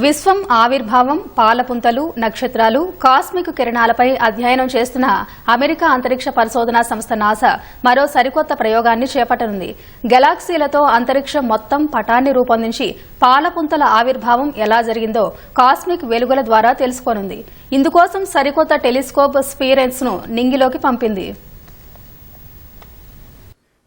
విశ్వం ఆవిర్భావం పాలపుంతలు నక్షత్రాలు కాస్మిక్ కిరణాలపై అధ్యయనం చేస్తున్న అమెరికా అంతరిక్ష పరిశోధనా సంస్థ నాసా మరో సరికొత్త ప్రయోగాన్ని చేపట్టనుంది. గెలాక్సీలతో అంతరిక్షం మొత్తం పటాన్ని రూపొందించి పాలపుంతల ఆవిర్భావం ఎలా జరిగిందో కాస్మిక్ వెలుగుల ద్వారా తెలుసుకోనుంది. ఇందుకోసం సరికొత్త టెలిస్కోప్ స్పీరెన్స్ను నింగిలోకి పంపింది.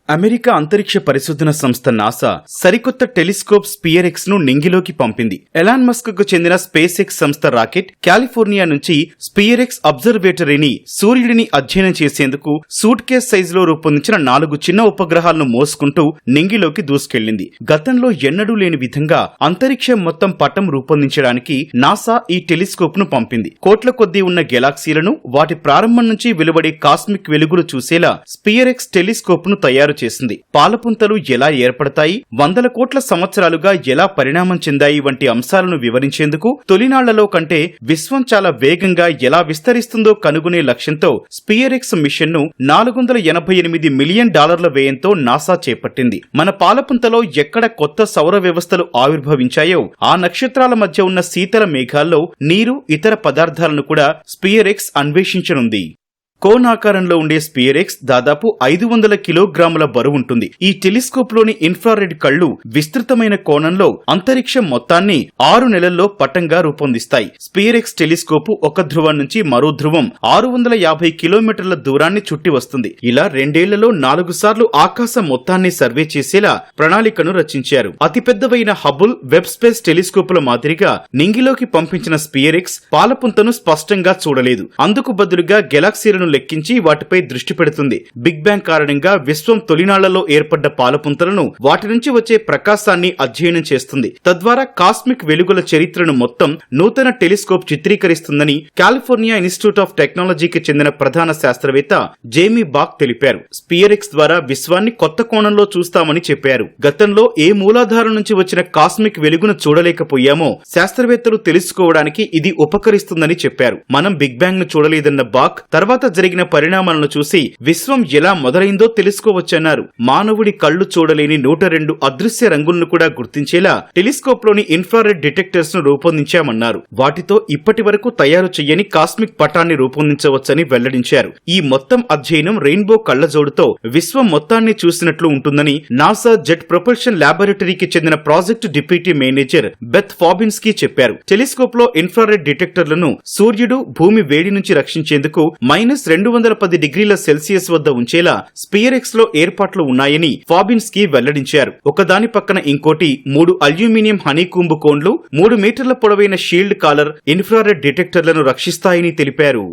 అమెరికా అంతరిక్ష పరిశోధన సంస్థ నాసా సరికొత్త టెలిస్కోప్ స్పియరెక్స్ను నింగిలోకి పంపింది. ఎలాన్ మస్క్కు చెందిన స్పేస్ ఎక్స్ సంస్థ రాకెట్ కాలిఫోర్నియా నుంచి స్పియరెక్స్ అబ్జర్వేటరీని సూర్యుడిని అధ్యయనం చేసేందుకు సూట్ కేస్ సైజులో రూపొందించిన నాలుగు చిన్న ఉపగ్రహాలను మోసుకుంటూ నింగిలోకి దూసుకెళ్ళింది గతంలో ఎన్నడూ లేని విధంగా అంతరిక్షం మొత్తం పటం రూపొందించడానికి నాసా ఈ టెలిస్కోప్ను పంపింది. కోట్ల కొద్దీ ఉన్న గెలాక్సీలను వాటి ప్రారంభం నుంచి వెలువడే కాస్మిక్ వెలుగులు చూసేలా స్పియరెక్స్ టెలిస్కోప్ను తయారు చేసింది. పాలపుంతలు ఎలా ఏర్పడతాయి? వందల కోట్ల సంవత్సరాలుగా ఎలా పరిణామం చెందాయి వంటి అంశాలను వివరించేందుకు తొలినాళ్ళలో కంటే విశ్వం చాలా వేగంగా ఎలా విస్తరిస్తుందో కనుగొనే లక్ష్యంతో స్పియరెక్స్ మిషన్ను నాలుగు వందల ఎనభై ఎనిమిది మిలియన్ డాలర్ల వ్యయంతో నాసా చేపట్టింది. మన పాలపుంతలో ఎక్కడ కొత్త సౌర వ్యవస్థలు ఆవిర్భవించాయో ఆ నక్షత్రాల మధ్య ఉన్న శీతల మేఘాల్లో నీరు ఇతర పదార్థాలను కూడా స్పియరెక్స్ అన్వేషించనుంది. కోన్ ఆకారంలో ఉండే స్పియరెక్స్ దాదాపు ఐదు వందల కిలోగ్రాముల బరువుంటుంది ఈ టెలిస్కోప్లోని ఇన్ఫ్రారెడ్ కళ్ళు విస్తృతమైన కోణంలో అంతరిక్షం మొత్తాన్ని ఆరు నెలల్లో పటంగా రూపొందిస్తాయి. స్పియరెక్స్ టెలిస్కోపు ఒక ధ్రువం నుంచి మరో ధ్రువం ఆరు వందల యాభై కిలోమీటర్ల దూరాన్ని చుట్టి వస్తుంది. ఇలా రెండేళ్ళలో నాలుగు సార్లు ఆకాశం మొత్తాన్ని సర్వే చేసేలా ప్రణాళికను రచించారు. అతిపెద్దవైన హబుల్ వెబ్ స్పేస్ టెలిస్కోపుల మాదిరిగా నింగిలోకి పంపించిన స్పియరెక్స్ పాలపుంతను స్పష్టంగా చూడలేదు. అందుకు బదులుగా గెలాక్సీలను లెక్కించి వాటిపై దృష్టి పెడుతుంది. బిగ్ బ్యాంగ్ కారణంగా విశ్వం తొలినాళ్ళలో ఏర్పడ్డ పాలపుంతలను వాటి నుంచి వచ్చే ప్రకాశాన్ని అధ్యయనం చేస్తుంది. తద్వారా కాస్మిక్ వెలుగుల చరిత్రను మొత్తం నూతన టెలిస్కోప్ చిత్రీకరిస్తుందని కాలిఫోర్నియా ఇన్స్టిట్యూట్ ఆఫ్ టెక్నాలజీకి చెందిన ప్రధాన శాస్త్రవేత్త జేమీ బాక్ తెలిపారు. స్పియరిక్స్ ద్వారా విశ్వాన్ని కొత్త కోణంలో చూస్తామని చెప్పారు. గతంలో ఏ మూలాధారం నుంచి వచ్చిన కాస్మిక్ వెలుగును చూడలేకపోయామో శాస్త్రవేత్తలు తెలుసుకోవడానికి ఇది ఉపకరిస్తుందని చెప్పారు. మనం బిగ్ బ్యాంగ్ను చూడలేదన్న బాక్ తర్వాత జరిగిన పరిణామాలను చూసి విశ్వం ఎలా మొదలైందో తెలుసుకోవచ్చన్నారు. మానవుడి కళ్ళు చూడలేని నూట రెండు అదృశ్య రంగులను కూడా గుర్తించేలా టెలిస్కోప్లోని ఇన్ఫ్రారెడ్ డిటెక్టర్స్ను రూపొందించామన్నారు. వాటితో ఇప్పటి వరకు తయారు చెయ్యని కాస్మిక్ పటాన్ని రూపొందించవచ్చని వెల్లడించారు. ఈ మొత్తం అధ్యయనం రెయిన్బో కళ్ళజోడుతో విశ్వం మొత్తాన్ని చూసినట్లు ఉంటుందని నాసా జెట్ ప్రొపల్షన్ ల్యాబొరేటరీకి చెందిన project deputy manager Beth Fabinski చెప్పారు. టెలిస్కోప్లో ఇన్ఫ్రారెడ్ డిటెక్టర్లను సూర్యుడు భూమి వేడి నుంచి రక్షించేందుకు మైనస్ రెండు వందల పది డిగ్రీల సెల్సియస్ వద్ద ఉంచేలా స్పియరెక్స్లో ఏర్పాట్లు ఉన్నాయని ఫాబిన్స్కీ వెల్లడించారు. ఒకదాని పక్కన ఇంకోటి మూడు అల్యూమినియం హనీకూంబు కోన్లు మూడు మీటర్ల పొడవైన షీల్డ్ కాలర్ ఇన్ఫ్రారెడ్ డిటెక్టర్లను రక్షిస్తాయని తెలిపారు.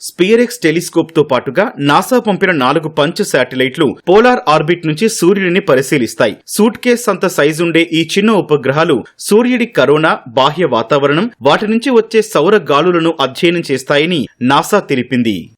స్పియరెక్స్ టెలిస్కోప్తో పాటుగా నాసా పంపిన నాలుగు పంచ్ శాటిలైట్లు పోలార్ ఆర్బిట్ నుంచి సూర్యుడిని పరిశీలిస్తాయి. సూట్ కేస్ అంత సైజుండే ఈ చిన్న ఉపగ్రహాలు సూర్యుడి కరోనా బాహ్య వాతావరణం వాటి నుంచి వచ్చే సౌర గాలులను అధ్యయనం చేస్తాయని నాసా తెలిపింది.